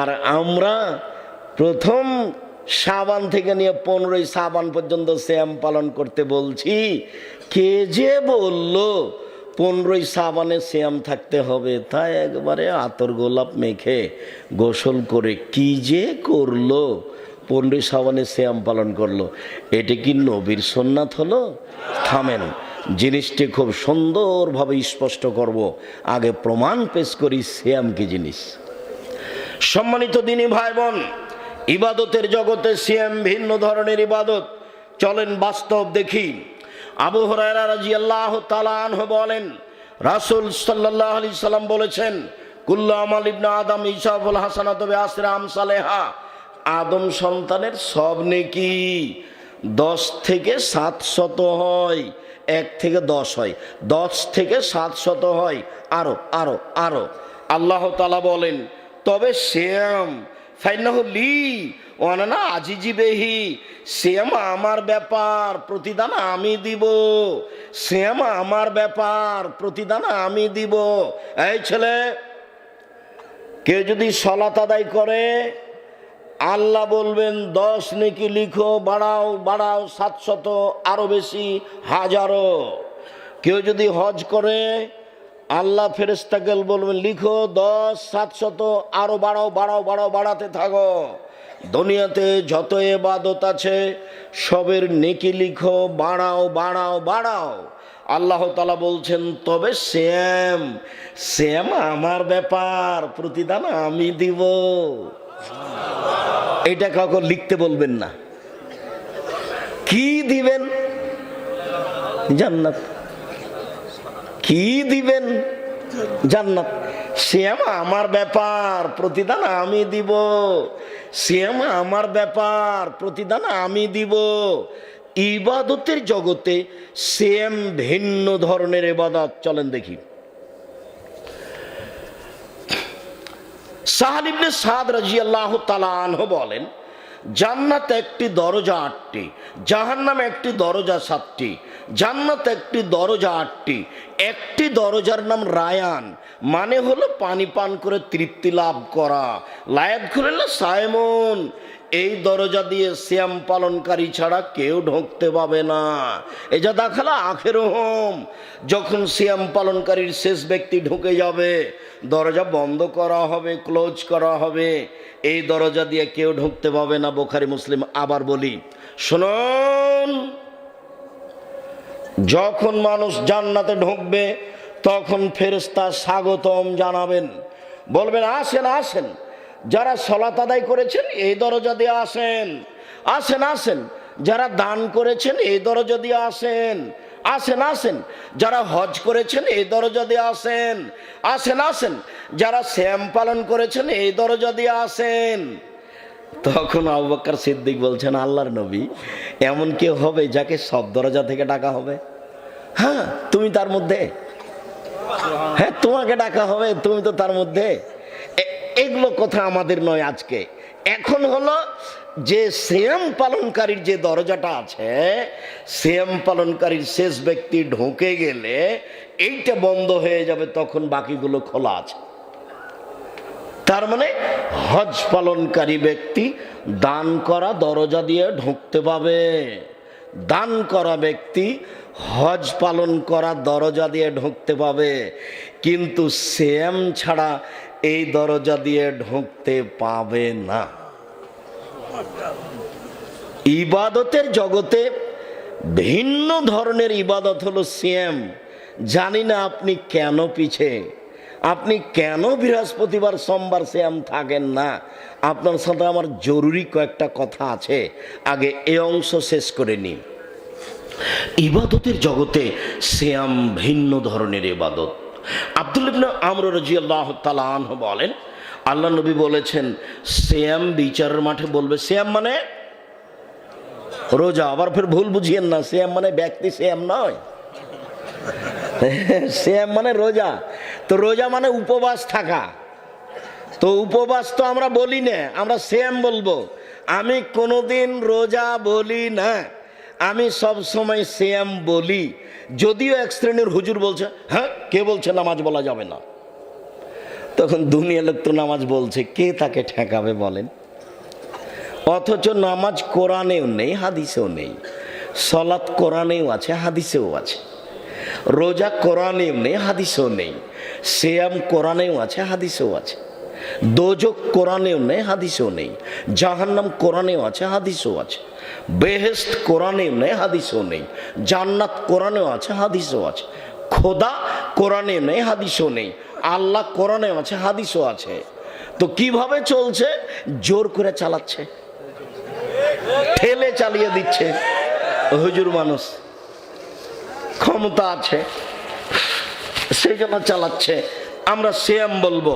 আর আমরা প্রথম সাবান থেকে নিয়ে পনেরোই সাবান পর্যন্ত শ্যাম পালন করতে বলছি, কে যে বলল পনেরোই সাবানে শ্যাম থাকতে হবে তাই একবারে আতর গোলাপ মেখে গোসল করে কি যে করল, পনেরোই সাবানে শ্যাম পালন করল। এটা কি নবীর সোননাথ হলো? থামেন, জিনিসটি খুব সুন্দরভাবে স্পষ্ট করব। আগে প্রমাণ পেশ করি শ্যাম কি জিনিস। সম্মানিত দিনী ভাই বোন ইবাদতের জগতে সিএম ভিন্ন ধরনের ইবাদত। চলেন বাস্তব দেখি। আবু হরাইরা রাজিয়াল্লাহ তালাহ বলেন, রাসূল সাল্লাহ আলি সাল্লাম বলেছেন, কুল্লা আমাল ইবনা আদম ইসাফুল হাসানাত আসরাম সালেহা আদম সন্তানের সব নেকি দশ থেকে সাত শত হয়, এক থেকে দশ হয়, দশ থেকে সাত শত হয়, আরও আরও আরও। আল্লাহ তালা বলেন তবে শ্যাম ফাইনাহ লি অনানা আজিজি বেহি শ্যাম আমার ব্যাপার, প্রতিদান আমি দিব। শ্যাম আমার ব্যাপার, প্রতিদান আমি দিব। এই ছেলে, কেউ যদি সলাত আদায় করে, আল্লাহ বলবেন, দশ নেকি লিখো, বাড়াও বাড়াও, সাতশত, আরও বেশি, হাজারো। কেউ যদি হজ করে আল্লাহ ফেরেস্তাকেল বলবেন লিখো দশ সাতশত আরও বাড়াও বাড়াও বাড়াও, বাড়াতে থাকো। দুনিয়াতে যত এবাদত আছে, সবের নেকি লিখো, বাড়াও বাড়াও বাড়াও। আল্লাহ তালা বলছেন, তবে শ্যাম শ্যাম আমার ব্যাপার, প্রতিদান আমি দিব। এটা কাউকে লিখতে বলবেন না। কি দিবেন? জান্নাত। কি দিবেন? জান্নাত। শ্যাম আমার ব্যাপার, প্রতিদান আমি দিব। শ্যাম আমার ব্যাপার, প্রতিদান আমি দিব। ইবাদতের জগতে সেম ভিন্ন ধরনের ইবাদত। চলেন দেখি। সাহাল ইবনে সাদ রাজিয়াল্লাহ তালাহ বলেন, জান্নাত একটি দরজা আটটি জাহান্নাম একটি, দরজা সাতটি, জান্নাত একটি, দরজা আটটি। একটি দরজার নাম রায়ান মানে হলো পানি পান করে তৃপ্তি লাভ করা। লায়াত খুলে সায়মন এই দরজা দিয়ে শ্যাম পালনকারী ছাড়া কেউ ঢুকতে পাবে না। এ যা দেখালা, আখের হোম যখন শ্যাম পালনকারীর শেষ ব্যক্তি ঢুকে যাবে, দরজা বন্ধ করা হবে, ক্লোজ করা হবে। এই দরজা দিয়ে কেউ ঢুকতে পাবে না, বোখারি মুসলিম। আবার বলি শুনুন। যখন মানুষ জান্নাতে ঢুকবে, তখন ফেরেস্তা স্বাগতম জানাবেন। বলবেন, আসেন আসেন। যারা সলাত আদায় করেছেন, এই দরজা দিয়ে আসেন। আসেন আসেন। যারা দান করেছেন, এই দরজা দিয়ে আসেন। আসেন আসেন। যারা হজ করেছেন, এই দরজা দিয়ে আসেন। আসেন আসেন। যারা শ্যাম পালন করেছেন, এই দরজা দিয়ে আসেন। তখন আবু বকর সিদ্দিক বলছেন, আল্লাহর নবী, এমন কেউ হবে যাকে সব দরজা থেকে ডাকা হবে? হ্যাঁ তুমি তার মধ্যে? হ্যাঁ তোমাকে ডাকা হবে, তুমি তো তার মধ্যে? এগুলো কথা আমাদের নয় আজকে। এখন হলো যে শ্যাম পালনকারীর যে দরজাটা আছে শ্যাম পালনকারীর শেষ ব্যক্তি ঢুকে গেলে এইটা বন্ধ হয়ে যাবে, তখন বাকিগুলো খোলা আছে। তার মানে হজ পালনকারী ব্যক্তি দান করা দরজা দিয়ে ঢুকতে পাবে। দান করা ব্যক্তি হজ পালন করা দরজা দিয়ে ঢুকতে পাবে। কিন্তু সেম ছাড়া এই দরজা দিয়ে ঢুকতে পাবে না। ইবাদতের জগতে ভিন্ন ধরনের ইবাদত হলো সিএম জানি না আপনি কেন পিছে। আপনি কেন বৃহস্পতিবার সোমবার শ্যাম থাকেন না? আপনার সাথে আমার জরুরি কয়েকটা কথা আছে। আগে এ অংশ শেষ করে নিন। ইবাদতের জগতে শ্যাম ভিন্ন ধরনের ইবাদত। আব্দুল আমর রাজিয়াল্লাহ তালাহ বলেন, আল্লাহ নবী বলেছেন শ্যাম বিচারের মাঠে বলবে শ্যাম মানে রোজা। আবার ফের ভুল বুঝিয়েন না শ্যাম মানে ব্যক্তি শ্যাম নয়। শ্যাম মানে রোজা। তো রোজা মানে উপবাস থাকা। তো উপবাস তো আমরা বলি না, আমরা শ্যাম বলব। আমি কোনোদিন রোজা বলি না, আমি সব সময় শ্যাম বলি। যদিও এক শ্রেণির হুজুর বলছে হ্যাঁ কে বলছে নামাজ বলা যাবে না? তখন দুনিয়া লোক তো নামাজ বলছে, কে তাকে ঠেকাবে বলেন? অথচ নামাজ কোরআনেও নেই, হাদিসেও নেই। সলাৎ কোরআনেও আছে, হাদিসেও আছে। রোজা কোরআনেও নেই, হাদিসেও নেই। সেয়াম কোরআনেও আছে, হাদিসেও আছে। দোজক কোরআনেও নেই, হাদিসেও নেই। জাহান্নাম কোরআনেও আছে, হাদিসেও আছে। বেহেস্ত কোরআনেও নেই, হাদিসেও নেই। জান্নাত কোরআনেও আছে, হাদিসেও আছে। খোদা কোরআনে নেই, হাদিসও নেই। আল্লাহ কোরআনেও আছে, হাদিসও আছে। তো কীভাবে চলছে? জোর করে চালাচ্ছে। ঠেলে চালিয়ে দিচ্ছে। হুজুর মানুষ। ক্ষমতা আছে, সেই জন্য চালাচ্ছে। আমরা শ্যাম বলব,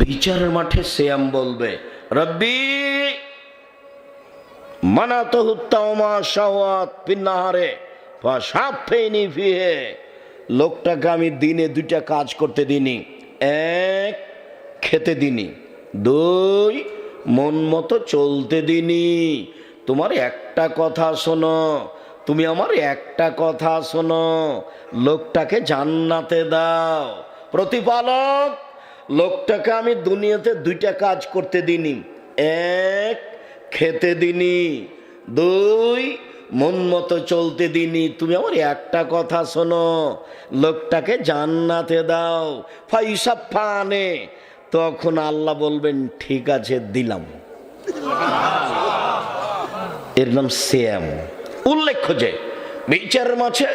বিচারের মাঠে শ্যাম বলবে, রব্বি, মানাত হুত্তামা শাওয়াত ফিহে। লোকটাকে আমি দিনে দুইটা কাজ করতে দিনি এক, খেতে দিনি দুই, মন মতো চলতে দিনি তোমার একটা কথা শোনো তুমি আমার একটা কথা শোনো, লোকটাকে জান্নাতে দাও। প্রতিপালক, লোকটাকে আমি দুনিয়াতে দুইটা কাজ করতে দিনি এক, খেতে দিনি দুই, মন মতো চলতে দিনি তুমি আমার একটা কথা শোনো, লোকটাকে জান্নাতে দাও। ফাইসা ফানে তখন আল্লাহ বলবেন, ঠিক আছে, দিলাম। এর নাম শ্যাম উল্লেখ্য যে বিচারের মাঝে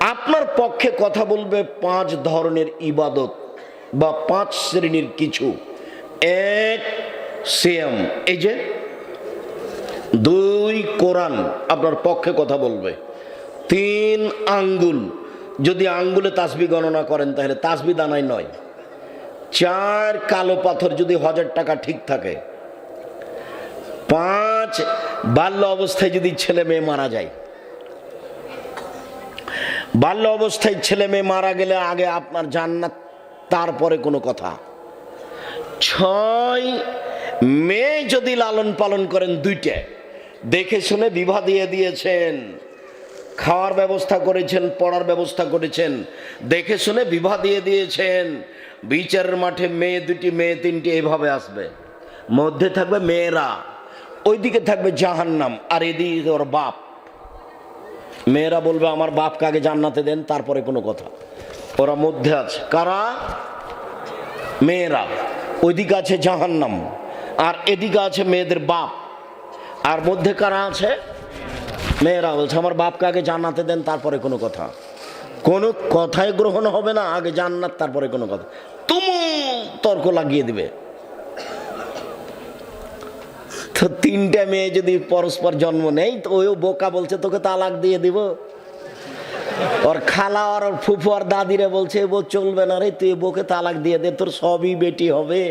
আপনার পক্ষে কথা বলবে পাঁচ ধরনের ইবাদত বা পাঁচ শ্রেণির কিছু। এক শ্যাম এই যে, দুই, কোরআন আপনার পক্ষে কথা বলবে। তিন, আঙ্গুল। যদি আঙ্গুলে তাসবি গণনা করেন, তাহলে তাসবি দানাই নয়। চার, কালো পাথর যদি হাজার টাকা ঠিক থাকে। পাঁচ বাল্য অবস্থায় যদি ছেলে মেয়ে মারা যায়, বাল্য অবস্থায় ছেলে মেয়ে মারা গেলে আগে আপনার জান্নাত, তারপরে কোনো কথা। ছয় মেয়ে যদি লালন পালন করেন দুইটা, দেখে শুনে বিবাহ দিয়ে দিয়েছেন, খাওয়ার ব্যবস্থা করেছেন, পড়ার ব্যবস্থা করেছেন, দেখে শুনে বিবাহ দিয়ে দিয়েছেন, বিচারের মাঠে মেয়ে দুটি, মেয়ে তিনটি, এভাবে আসবে। মধ্যে থাকবে মেয়েরা। ওইদিকে থাকবে জাহান্নাম আর এদিকে ওর বাপ। মেয়েরা বলবে, আমার বাপকে আগে জান্নাতে দেন, তারপরে কোনো কথা। ওরা মধ্যে আছে। কারা? মেয়েরা। ওইদিকে আছে জাহান্নাম আর এদিকে আছে মেয়েদের বাপ। আর মধ্যে কারা আছে? মেয়েরা বলছে, আমার বাপকে আগে জান্নাতে দেন, তারপরে কোনো কথা। কোনো কথাই গ্রহণ হবে না, আগে জান্নাত, তারপরে কোনো কথা। তুমু তর্ক লাগিয়ে দিবে। তো তিনটা মেয়ে যদি পরস্পর জন্ম নেই, তো ওই বোকা বলছে, তোকে তালাক দিয়ে দিব। ওর খালা আর ওর ফুফু আর দাদিরে বলছে বউ চলবে না রে, তুই বউকে তালাক দিয়ে দে, তোর সবই বেটি হবে।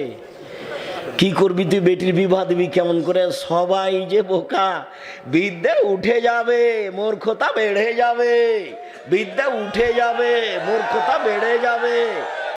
কি করবি তুই, বেটির বিবাহ দিবি কেমন করে? সবাই যে বোকা, বিদ্যা উঠে যাবে, মূর্খতা বেড়ে যাবে, বিদ্যা উঠে যাবে, মূর্খতা বেড়ে যাবে।